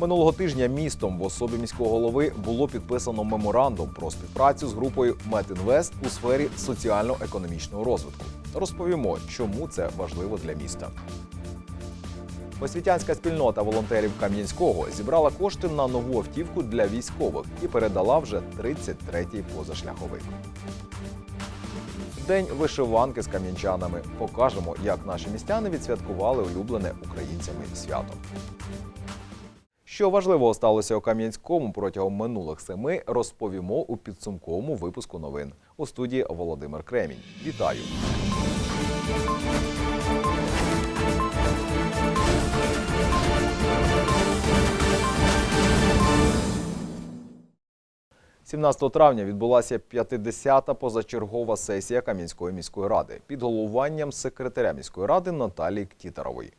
Минулого тижня містом в особі міського голови було підписано меморандум про співпрацю з групою Метінвест у сфері соціально-економічного розвитку. Розповімо, чому це важливо для міста. Освітянська спільнота волонтерів Кам'янського зібрала кошти на нову автівку для військових і передала вже 33-й позашляховик. День вишиванки з кам'янчанами. Покажемо, як наші містяни відсвяткували улюблене українцями свято. Що важливого сталося у Кам'янському протягом минулих семи, розповімо у підсумковому випуску новин у студії Володимир Кремінь. Вітаю! – 17 травня відбулася 50-та позачергова сесія Кам'янської міської ради під головуванням секретаря міської ради Наталії Ктітарової.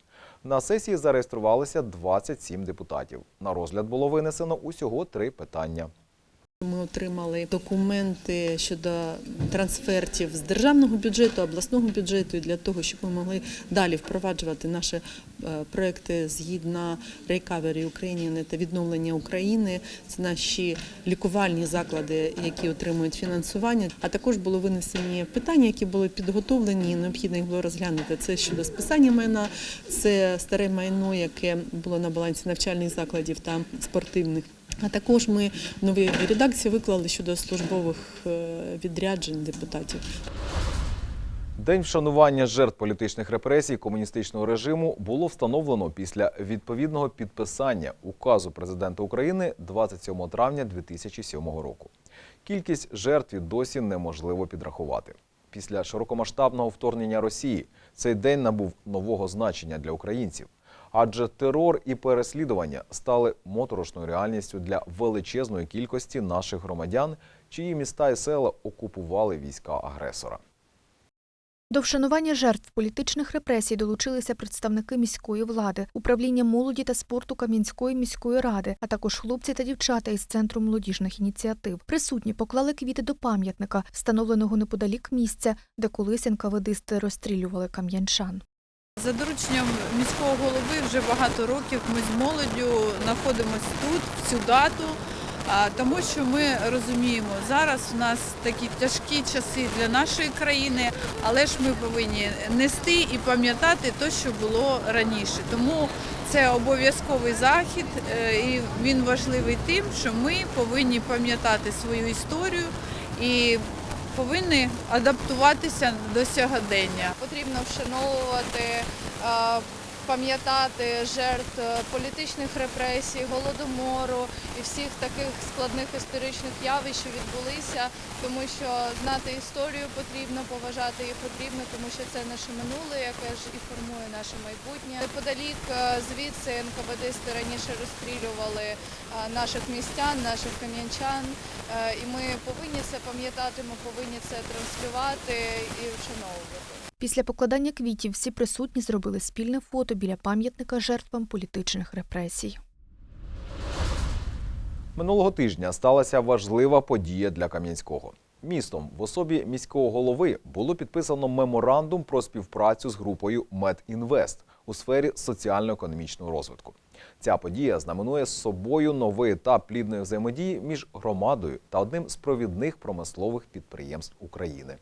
На сесії зареєструвалися 27 депутатів. На розгляд було винесено усього три питання. Ми отримали документи щодо трансфертів з державного бюджету, обласного бюджету і для того, щоб ми могли далі впроваджувати наші е, проекти згідно Recovery Ukraine та відновлення України. Це наші лікувальні заклади, які отримують фінансування. А також були винесені питання, які були підготовлені. і Необхідно їх було розглянути. Це щодо списання майна, це старе майно, яке було на балансі навчальних закладів та спортивних. А також ми в новій редакції виклали щодо службових е, відряджень депутатів. День вшанування жертв політичних репресій комуністичного режиму було встановлено після відповідного підписання указу президента України 27 травня 2007 року. Кількість жертв досі неможливо підрахувати. Після широкомасштабного вторгнення Росії цей день набув нового значення для українців, адже терор і переслідування стали моторошною реальністю для величезної кількості наших громадян, чиї міста і села окупували війська агресора. До вшанування жертв політичних репресій долучилися представники міської влади, управління молоді та спорту Кам'янської міської ради, а також хлопці та дівчата із центру молодіжних ініціатив. Присутні поклали квіти до пам'ятника, встановленого неподалік місця, де колись НКВДисти розстрілювали кам'янчан. За дорученням міського голови вже багато років ми з молоддю знаходимося тут, в цю дату, тому що ми розуміємо, зараз у нас такі тяжкі часи для нашої країни, але ж ми повинні нести і пам'ятати те, що було раніше. Тому це обов'язковий захід, е, і він важливий тим, що ми повинні пам'ятати свою історію і повинні адаптуватися до сьогодення. потрібно вшановувати, е, пам'ятати жертв е, політичних репресій, голодомору і всіх таких складних історичних явищ, що відбулися, тому що знати історію потрібно, поважати її потрібно, тому що це наше минуле, яке ж і формує наше майбутнє. Неподалік е, звідси НКВДисти раніше розстрілювали е, наших містян, наших кам'янчан, і ми повинні це пам'ятати, ми повинні це транслювати і вшановувати. Після покладання квітів всі присутні зробили спільне фото біля пам'ятника жертвам політичних репресій. Минулого тижня сталася важлива подія для Кам'янського. Містом в особі міського голови було підписано меморандум про співпрацю з групою Медінвест у сфері соціально-економічного розвитку. Ця подія знаменує собою новий етап плідної взаємодії між громадою та одним з провідних промислових підприємств України.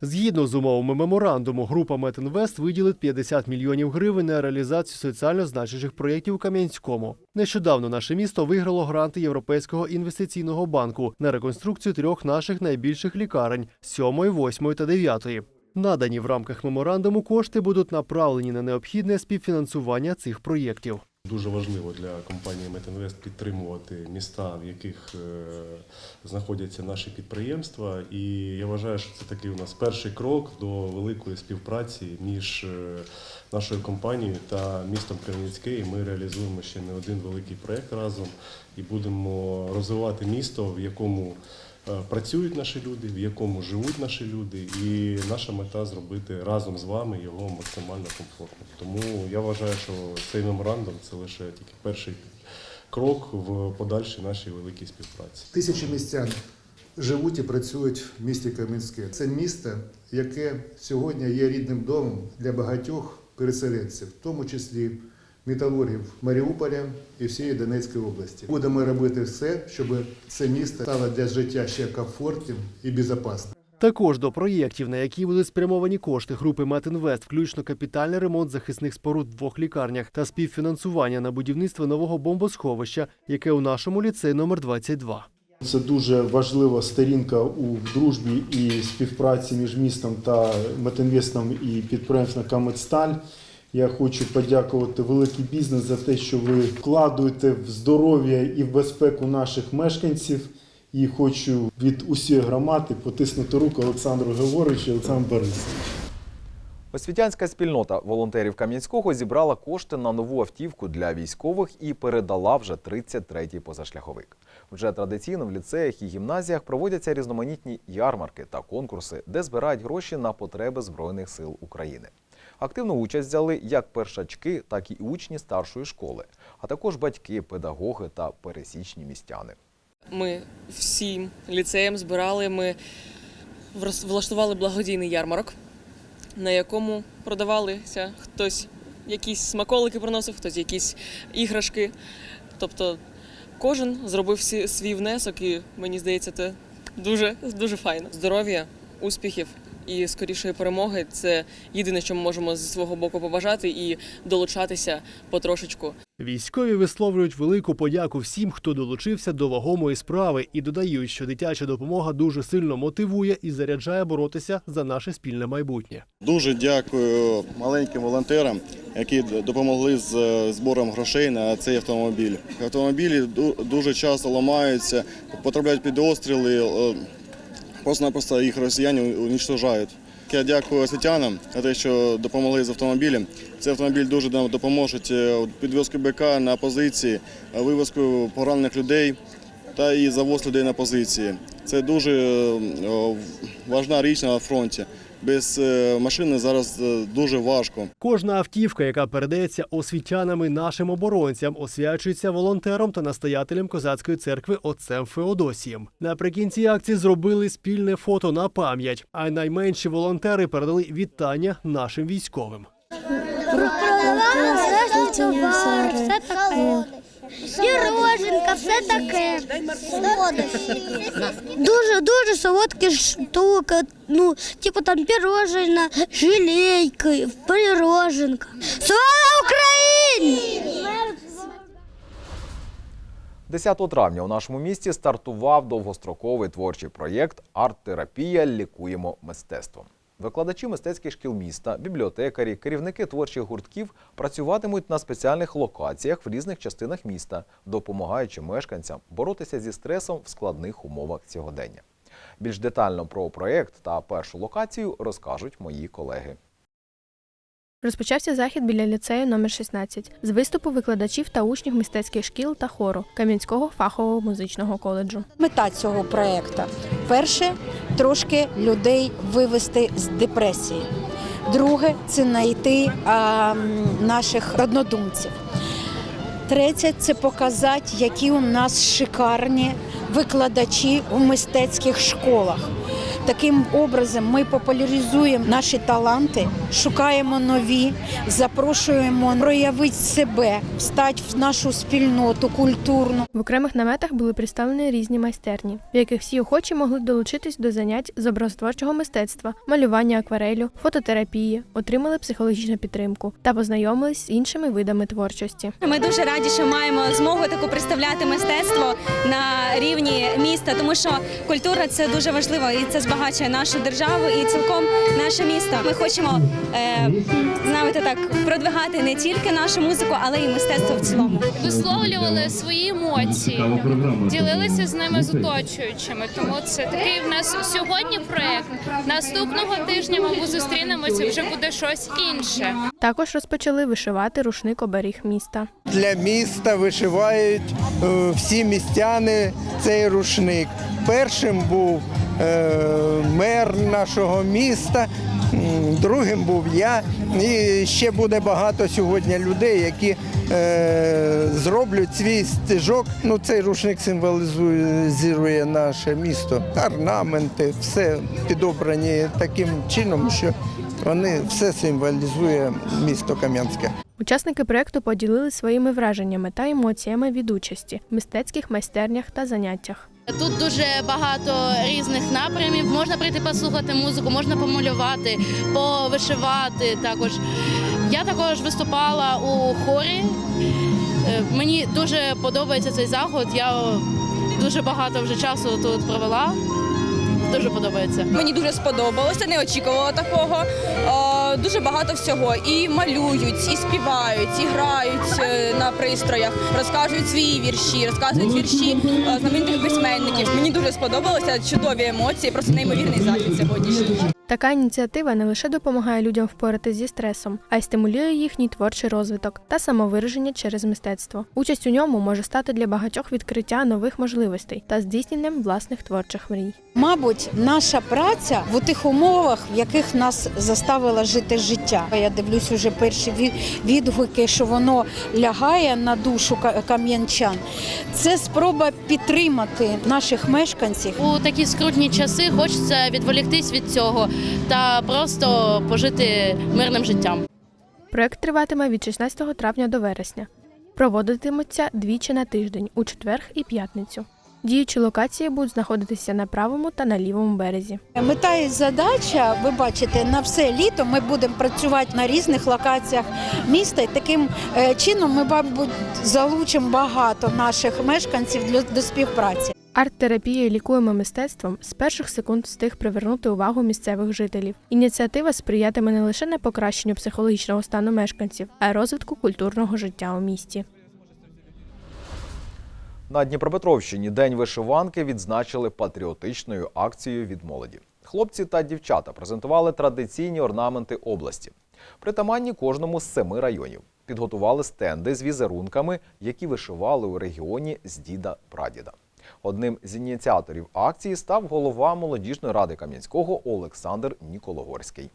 Згідно з умовами меморандуму, група Метінвест виділить 50 мільйонів гривень на реалізацію соціально значущих проєктів у Кам'янському. Нещодавно наше місто виграло гранти Європейського інвестиційного банку на реконструкцію трьох наших найбільших лікарень 7, 8 та 9. Надані в рамках меморандуму кошти будуть направлені на необхідне співфінансування цих проєктів. Дуже важливо для компанії Метінвест підтримувати міста, в яких е, знаходяться наші підприємства. І я вважаю, що це такий у нас перший крок до великої співпраці між е, нашою компанією та містом Кам'янське. І ми реалізуємо ще не один великий проєкт разом і будемо розвивати місто, в якому працюють наші люди, в якому живуть наші люди, і наша мета зробити разом з вами його максимально комфортним. Тому я вважаю, що цей меморандум це лише тільки перший крок в подальшій нашій великій співпраці. Тисячі містян живуть і працюють в місті Кам'янське. Це місто, яке сьогодні є рідним домом для багатьох переселенців, в тому числі металургів Маріуполя і всієї Донецької області. Будемо робити все, щоб це місто стало для життя ще комфортним і безпечним. Також до проєктів, на які будуть спрямовані кошти групи Метінвест, включно капітальний ремонт захисних споруд в двох лікарнях та співфінансування на будівництво нового бомбосховища, яке у нашому ліцеї номер 22. Це дуже важлива сторінка у дружбі і співпраці між містом та Метинвестом і підприємством Камедсталь. Я хочу подякувати великий бізнес за те, що ви вкладуєте в здоров'я і в безпеку наших мешканців. І хочу від усієї громади потиснути руку Олександру Георгійовичу і Олександру Борисовичу. Освітянська спільнота волонтерів Кам'янського зібрала кошти на нову автівку для військових і передала вже 33-й позашляховик. Вже традиційно в ліцеях і гімназіях проводяться різноманітні ярмарки та конкурси, де збирають гроші на потреби Збройних сил України. Активну участь взяли як першачки, так і учні старшої школи, а також батьки, педагоги та пересічні містяни. Ми всім ліцеєм збирали. Ми влаштували благодійний ярмарок, на якому продавалися хтось якісь смаколики приносив, хтось якісь іграшки. Тобто кожен зробив свій внесок, і мені здається, це дуже, дуже файно. Здоров'я, успіхів і скорішої перемоги це єдине, що ми можемо зі свого боку побажати і долучатися потрошечку. Військові висловлюють велику подяку всім, хто долучився до вагомої справи, і додають, що дитяча допомога дуже сильно мотивує і заряджає боротися за наше спільне майбутнє. Дуже дякую маленьким волонтерам, які допомогли з е, збором грошей на цей автомобіль. Автомобілі ду- дуже часто ламаються, потрапляють під обстріли, е, просто-напросто їх росіяни уничтожають. Я дякую освітянам за те, що допомогли з автомобілем. Цей автомобіль дуже нам допоможе у підвозку БК на позиції, е, вивозку поранених людей та і завоз людей на позиції. Це дуже е, важна річ на фронті. Без е, машини зараз е, дуже важко. Кожна автівка, яка передається освітянами нашим оборонцям, освячується волонтером та настоятелем козацької церкви отцем Феодосієм. Наприкінці акції зробили спільне фото на пам'ять, а найменші волонтери передали вітання нашим військовим. Все таке. Піроженка, все таке. Дуже дуже солодкі штуки. Ну, типу там пірожена, жилейки, пироженка. Слава Україні! 10 травня у нашому місті стартував довгостроковий творчий проєкт Арт-терапія лікуємо мистецтвом. Викладачі мистецьких шкіл міста, бібліотекарі, керівники творчих гуртків працюватимуть на спеціальних локаціях в різних частинах міста, допомагаючи мешканцям боротися зі стресом в складних умовах сьогодення. Більш детально про проєкт та першу локацію розкажуть мої колеги. Розпочався захід біля ліцею номер 16 з виступу викладачів та учнів мистецьких шкіл та хору Кам'янського фахового музичного коледжу. Мета цього проекту перше трошки людей вивести з депресії. Друге це знайти а, наших однодумців. Третє це показати, які у нас шикарні викладачі у мистецьких школах. Таким образом ми популяризуємо наші таланти, шукаємо нові, запрошуємо проявити себе, встати в нашу спільноту культурну. В окремих наметах були представлені різні майстерні, в яких всі охочі могли долучитись до занять з образотворчого мистецтва, малювання акварелю, фототерапії, отримали психологічну підтримку та познайомились з іншими видами творчості. Ми дуже раді, що маємо змогу таку представляти мистецтво на рівні міста, тому що культура це дуже важливо і це збагачує нашу державу і цілком наше місто. Ми хочемо е, знаєте, так продвигати не тільки нашу музику, але й мистецтво в цілому. висловлювали свої емоції, ділилися з ними з оточуючими. Тому це такий в нас сьогодні проект. Наступного тижня ми зустрінемося, вже буде щось інше. Також розпочали вишивати рушник оберіг міста. Для міста вишивають е, всі містяни цей рушник. Першим був мер нашого міста, другим був я. І ще буде багато сьогодні людей, які е, зроблять свій стежок. Ну, цей рушник символізує наше місто. Орнаменти, все підобрані таким чином, що вони все символізує місто Кам'янське. Учасники проєкту поділили своїми враженнями та емоціями від участі в мистецьких майстернях та заняттях. Тут дуже багато різних напрямів. Можна прийти послухати музику, можна помалювати, повишивати. Також я також виступала у хорі. Е, Мені дуже подобається цей заход. Я дуже багато вже часу тут провела. Дуже подобається. Мені дуже сподобалося, не очікувала такого. Е, Дуже багато всього. І малюють, і співають, і грають е, на пристроях, розказують свої вірші, розказують вірші е, знаменитих письменників. Мені дуже сподобалося чудові емоції, просто неймовірний захід сьогоднішній. Така ініціатива не лише допомагає людям впоратися зі стресом, а й стимулює їхній творчий розвиток та самовираження через мистецтво. Участь у ньому може стати для багатьох відкриття нових можливостей та здійсненням власних творчих мрій. Мабуть, наша праця в тих умовах, в яких нас заставила жити життя. Я дивлюсь уже перші відгуки, що воно лягає на душу кам'янчан. Це спроба підтримати наших мешканців. У такі скрутні часи хочеться відволіктись від цього та просто пожити мирним життям. Проект триватиме від 16 травня до вересня. Проводитимуться двічі на тиждень у четвер і п'ятницю. Діючі локації будуть знаходитися на правому та на лівому березі. Мета і задача, ви бачите, на все літо ми будемо працювати на різних локаціях міста. І таким е, чином ми, мабуть, залучимо багато наших мешканців для- до співпраці. Арт-терапією лікуємо мистецтвом з перших секунд встиг привернути увагу місцевих жителів. Ініціатива сприятиме не лише на покращенню психологічного стану мешканців, а й розвитку культурного життя у місті. На Дніпропетровщині День вишиванки відзначили патріотичною акцією від молоді. Хлопці та дівчата презентували традиційні орнаменти області. Притаманні кожному з семи районів. Підготували стенди з візерунками, які вишивали у регіоні з діда прадіда. Одним з ініціаторів акції став голова молодіжної ради Кам'янського Олександр Нікологорський.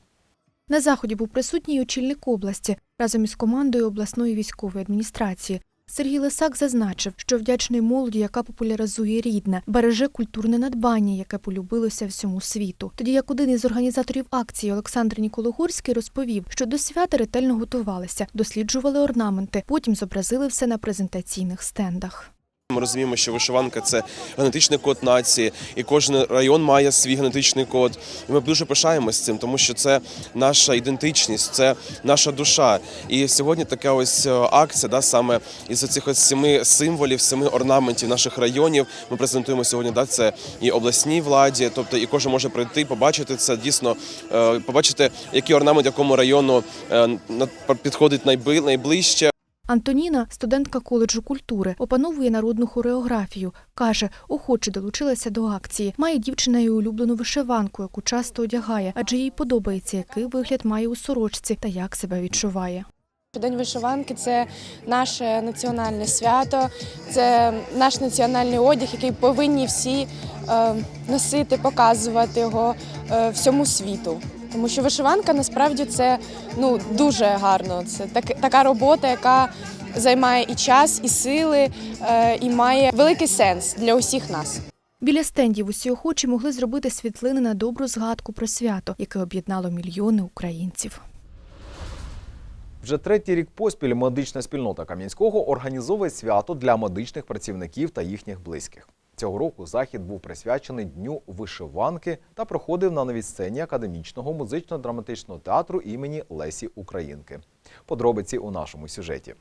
На заході був присутній очільник області разом із командою обласної військової адміністрації. Сергій Лисак зазначив, що вдячний молоді, яка популяризує рідне, береже культурне надбання, яке полюбилося всьому світу. Тоді як один із організаторів акції Олександр Нікологорський розповів, що до свята ретельно готувалися, досліджували орнаменти, потім зобразили все на презентаційних стендах. Ми розуміємо, що вишиванка це генетичний код нації, і кожен район має свій генетичний код. І ми дуже пишаємось цим, тому що це наша ідентичність, це наша душа. І сьогодні така ось е, акція, да, саме із цих ось семи символів, семи орнаментів наших районів. Ми презентуємо сьогодні. Да, це і обласній владі, тобто і кожен може прийти, побачити це дійсно, е, побачити, який орнамент якому району е, підходить найближче. Антоніна, студентка коледжу культури, опановує народну хореографію. Каже, охоче долучилася до акції. Має дівчина і улюблену вишиванку, яку часто одягає, адже їй подобається, який вигляд має у сорочці та як себе відчуває. День вишиванки це наше національне свято, це наш національний одяг, який повинні всі е, носити, показувати його е, всьому світу. Тому що вишиванка насправді це ну дуже гарно. Це так, така робота, яка займає і час, і сили, е, і має великий сенс для усіх нас. Біля стендів усі охочі могли зробити світлини на добру згадку про свято, яке об'єднало мільйони українців. Вже третій рік поспіль медична спільнота Кам'янського організовує свято для медичних працівників та їхніх близьких. Цього року захід був присвячений Дню вишиванки та проходив на новій сцені академічного музично-драматичного театру імені Лесі Українки. Подробиці у нашому сюжеті.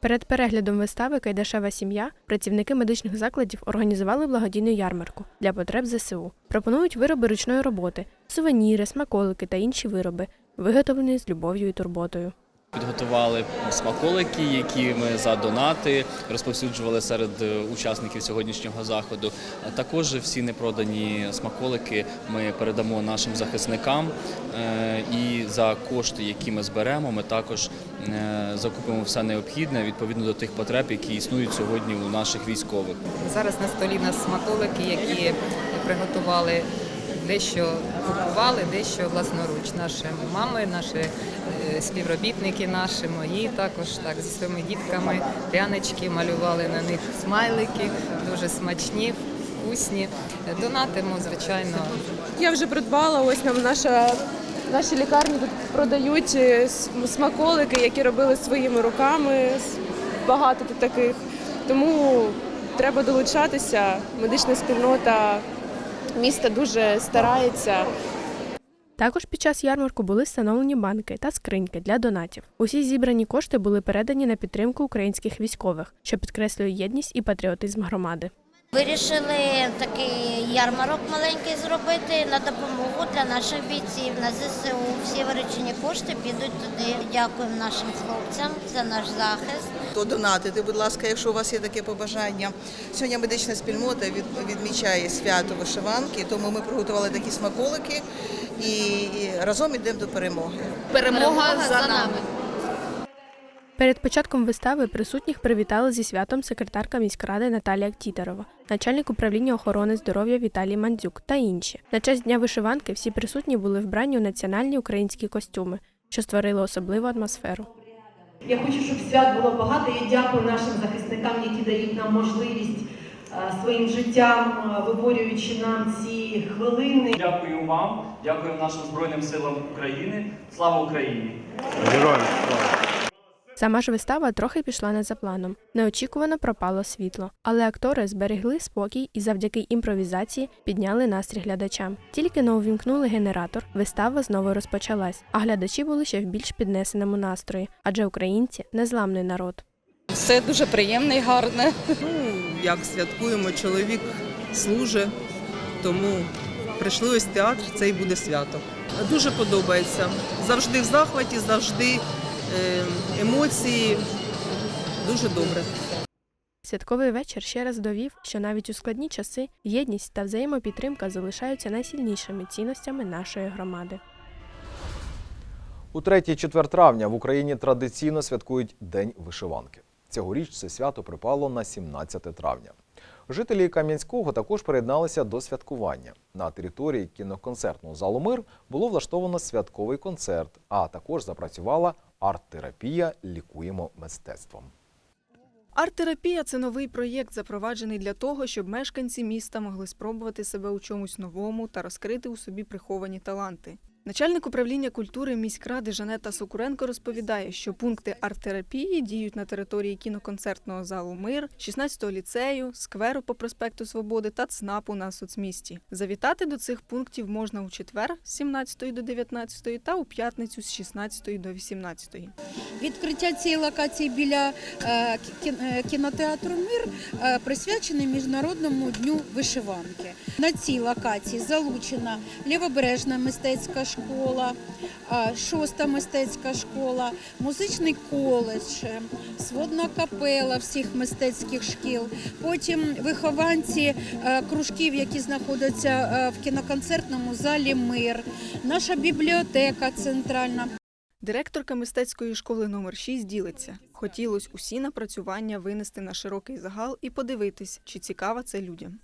Перед переглядом вистави Кайдашева сім'я працівники медичних закладів організували благодійну ярмарку для потреб ЗСУ. Пропонують вироби ручної роботи, сувеніри, смаколики та інші вироби, виготовлені з любов'ю і турботою. Підготували смаколики, які ми за донати розповсюджували серед е, учасників сьогоднішнього заходу. Також всі непродані смаколики ми передамо нашим захисникам. Е, І за кошти, які ми зберемо, ми також е, закупимо все необхідне відповідно до тих потреб, які існують сьогодні у наших військових. Зараз на столі нас смаколики, які приготували дещо купували, дещо власноруч. Наші мами, наші е, співробітники, наші мої також так зі своїми дітками прянички малювали на них смайлики, дуже смачні, вкусні. Донатимо, звичайно. Я вже придбала ось нам наша нашій лікарні тут продають е, смаколики, які робили своїми руками. Багато тут таких. Тому треба долучатися. Медична спільнота міста дуже старається. Також під час ярмарку були встановлені банки та скриньки для донатів. Усі зібрані кошти були передані на підтримку українських військових, що підкреслює єдність і патріотизм громади. Вирішили такий ярмарок маленький зробити на допомогу для наших бійців на ЗСУ. Всі виручені кошти підуть туди. Дякуємо нашим хлопцям за наш захист. То донатити, будь ласка, якщо у вас є таке побажання. Сьогодні медична спільнота відмічає свято вишиванки, тому ми приготували такі смаколики і і разом йдемо до перемоги. Перемога за нами. Перед початком вистави присутніх привітала зі святом секретарка міськради Наталія Тітерова, начальник управління охорони здоров'я Віталій Мандзюк та інші. На честь дня вишиванки всі присутні були вбрані у національні українські костюми, що створили особливу атмосферу. Я хочу, щоб свят було багато. Я дякую нашим захисникам, які дають нам можливість е, своїм життям, е, виборюючи нам ці хвилини. Дякую вам, дякую нашим Збройним силам України. Слава Україні! Сама ж вистава трохи пішла не за планом. Неочікувано пропало світло, але актори зберегли спокій і завдяки імпровізації підняли настрій глядачам. Тільки но увімкнули генератор, вистава знову розпочалась, а глядачі були ще в більш піднесеному настрої, адже українці незламний народ. Все дуже приємне і гарне. Ну, як святкуємо, чоловік служить, тому прийшли ось театр, це і буде свято. Дуже подобається. Завжди в захваті, завжди емоції. Дуже добре. Святковий вечір ще раз довів, що навіть у складні часи єдність та взаємопідтримка залишаються найсильнішими цінностями нашої громади. У 3-4 травня в Україні традиційно святкують День вишиванки. Цьогоріч це свято припало на 17 травня. Жителі Кам'янського також приєдналися до святкування. На території кіноконцертного залу Мир було влаштовано святковий концерт, а також запрацювала арт-терапія Лікуємо мистецтвом. Арт-терапія це новий проєкт, запроваджений для того, щоб мешканці міста могли спробувати себе у чомусь новому та розкрити у собі приховані таланти. Начальник управління культури міськради Жанета Сокуренко розповідає, що пункти арт-терапії діють на території кіноконцертного залу Мир, 16-го ліцею, скверу по проспекту Свободи та ЦНАПу на соцмісті. Завітати до цих пунктів можна у четвер з 17 до 19 та у п'ятницю з 16 до 18. Відкриття цієї локації біля е, е, кінотеатру Мир е, присвячене Міжнародному дню вишиванки. На цій локації залучена лівобережна мистецька школа, шоста мистецька школа, музичний коледж, е, сводна капела всіх мистецьких шкіл. Потім вихованці е, кружків, які знаходяться е, в кіноконцертному залі Мир, наша бібліотека центральна. Директорка мистецької школи номер 6 ділиться. Хотілось усі напрацювання винести на широкий загал і подивитись, чи цікаво це людям.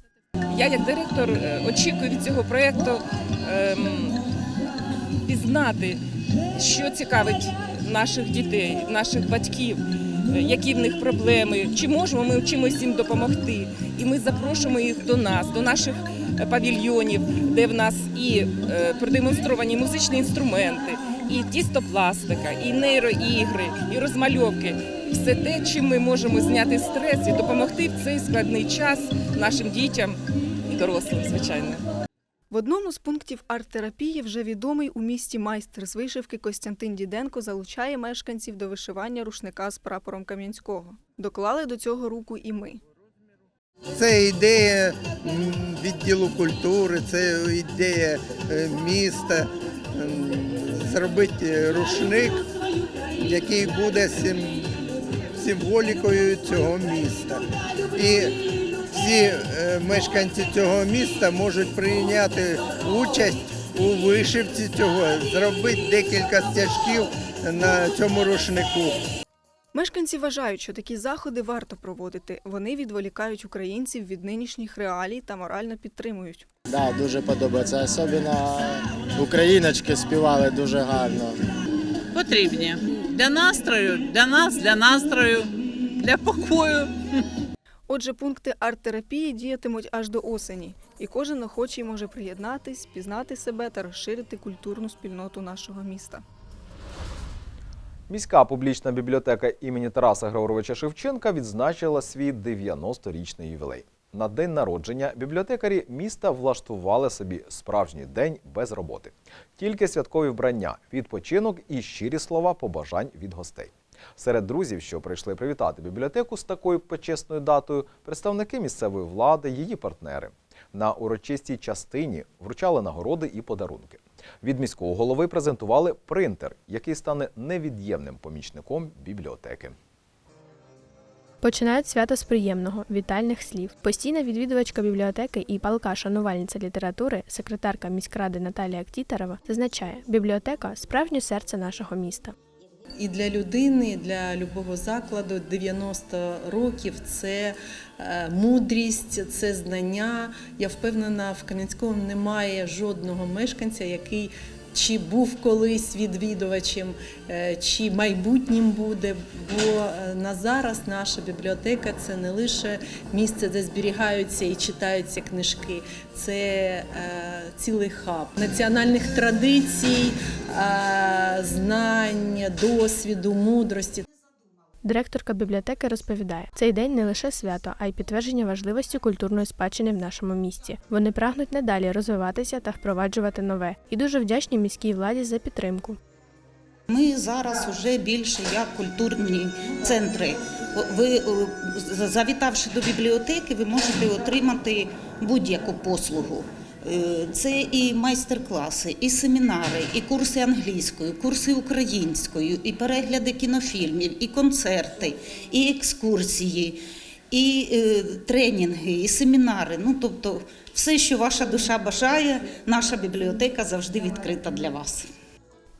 Я як директор очікую від цього проєкту ем, пізнати, що цікавить наших дітей, наших батьків, які в них проблеми, чи можемо ми чимось їм допомогти. І ми запрошуємо їх до нас, до наших павільйонів, де в нас і е, продемонстровані музичні інструменти, і тістопластика, і нейроігри, і розмальовки. Все те, чим ми можемо зняти стрес і допомогти в цей складний час нашим дітям і дорослим, звичайно. В одному з пунктів арт-терапії вже відомий у місті майстер з вишивки Костянтин Діденко залучає мешканців до вишивання рушника з прапором Кам'янського. Доклали до цього руку і ми. Це ідея відділу культури, це ідея е, міста зробити рушник, який буде символікою цього міста. І всі е, мешканці цього міста можуть прийняти участь у вишивці цього, зробити декілька стяжків на цьому рушнику. Мешканці вважають, що такі заходи варто проводити. Вони відволікають українців від нинішніх реалій та морально підтримують. Да, дуже подобається. Особливо україночки співали дуже гарно. Потрібні для настрою, для нас, для настрою, для покою. Отже, пункти арт-терапії діятимуть аж до осені, і кожен охочий може приєднатись, пізнати себе та розширити культурну спільноту нашого міста. Міська публічна бібліотека імені Тараса Григоровича Шевченка відзначила свій 90-річний ювілей. На день народження бібліотекарі міста влаштували собі справжній день без роботи. Тільки святкові вбрання, відпочинок і щирі слова побажань від гостей. Серед друзів, що прийшли привітати бібліотеку з такою почесною датою, представники місцевої влади, її партнери. На урочистій частині вручали нагороди і подарунки. Від міського голови презентували принтер, який стане невід'ємним помічником бібліотеки. Починають свято з приємного вітальних слів. Постійна відвідувачка бібліотеки і палка шанувальниця літератури, секретарка міськради Наталія Ктітарова, зазначає, бібліотека справжнє серце нашого міста. І для людини, для любого закладу 90 років це е, мудрість, це знання. Я впевнена, в Кам'янському немає жодного мешканця, який чи був колись відвідувачем, е, чи майбутнім буде. Бо е, на зараз наша бібліотека це не лише місце, де зберігаються і читаються книжки, це е, цілий хаб національних традицій, знань, досвіду, мудрості. Директорка бібліотеки розповідає, цей день не лише свято, а й підтвердження важливості культурної спадщини в нашому місті. Вони прагнуть надалі розвиватися та впроваджувати нове, і дуже вдячні міській владі за підтримку. Ми зараз вже більше як культурні центри. Ви завітавши до бібліотеки, ви можете отримати будь-яку послугу. Е, Це і майстер-класи, і семінари, і курси англійської, курси українською, і перегляди кінофільмів, і концерти, і екскурсії, і е, тренінги, і семінари. Ну тобто, все, що ваша душа бажає, наша бібліотека завжди відкрита для вас.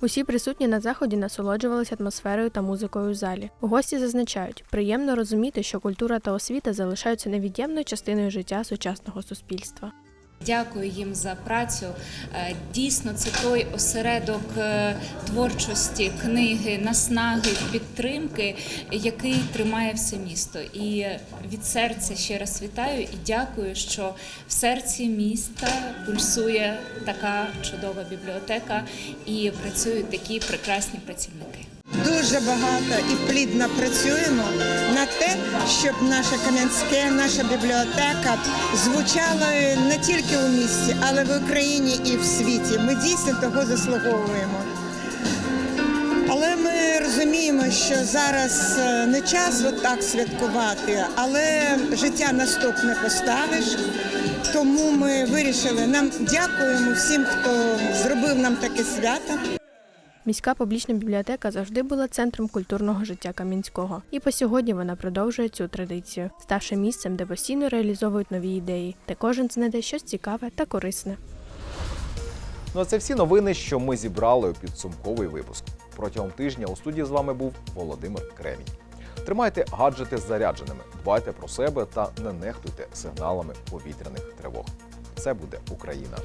Усі присутні на заході насолоджувалися атмосферою та музикою у залі. Гості зазначають, приємно розуміти, що культура та освіта залишаються невід'ємною частиною життя сучасного суспільства. Дякую їм за працю. Е, Дійсно, це той осередок е, творчості, книги, наснаги, підтримки, який тримає все місто. І від серця ще раз вітаю і дякую, що в серці міста пульсує така чудова бібліотека і працюють такі прекрасні працівники. Дуже багато і плідно працюємо на те, щоб наше Кам'янське, наша бібліотека звучала не тільки у місті, але в Україні і в світі. Ми дійсно того заслуговуємо. Але ми розуміємо, що зараз е, не час отак святкувати, але життя наступне поставиш. Тому ми вирішили нам дякуємо всім, хто зробив нам таке свято. Міська публічна бібліотека завжди була центром культурного життя Кам'янського, і по сьогодні вона продовжує цю традицію, ставши місцем, де постійно реалізовують нові ідеї, де кожен знайде щось цікаве та корисне. Ну а це всі новини, що ми зібрали у підсумковий випуск. Протягом тижня у студії з вами був Володимир Кремінь. Тримайте гаджети зарядженими, дбайте про себе та не нехтуйте сигналами повітряних тривог. Це буде Україна.